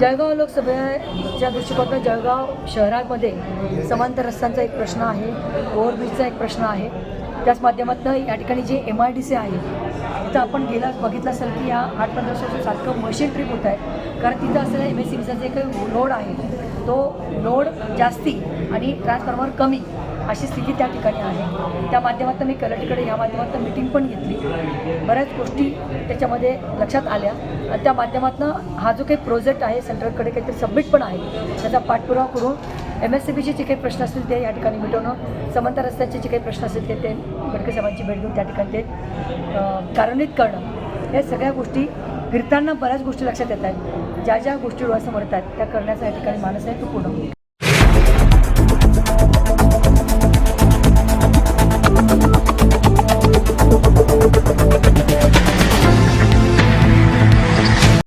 जळगाव लोकसभेच्या दृष्टिकोनातून जळगाव शहरामध्ये समांतर रस्त्यांचा एक प्रश्न आहे ओव्हरब्रिजचा एक प्रश्न आहे. त्याच माध्यमातून या ठिकाणी जे एम आय डी सी आहे तिथं आपण गेला बघितलं असेल की या आठ पंधरा वर्षाचं सारखं मशीन ट्रिप होत आहे. कारण तिथं असलेला एम एस सी बीचा जे काही लोड आहे तो लोड जास्ती आणि ट्रान्सफॉर्मर कमी अशी स्थिती त्या ठिकाणी आहे. त्या माध्यमातून मी कलेक्टरकडे या माध्यमातून मिटिंग पण घेतली. बऱ्याच गोष्टी त्याच्यामध्ये लक्षात आल्या. आणि त्या माध्यमातून हा जो काही प्रोजेक्ट आहे सेंट्रलकडे काहीतरी सबमिट पण आहे त्याचा पाठपुरावा करून एम एस सी बीचे जे काही प्रश्न असतील ते या ठिकाणी मिटवणं समांतर रस्त्याचे जे काही प्रश्न असतील ते ते गडकरी साहेबांची भेट घेऊन त्या ठिकाणी ते अं, कार्यान्वित करणं. या सगळ्या गोष्टी फिरताना बऱ्याच गोष्टी लक्षात येत आहेत. ज्या ज्या गोष्टी डोळ्यासमोर येत आहेत त्या करण्याचा या ठिकाणी मानस आहे तो पूर्ण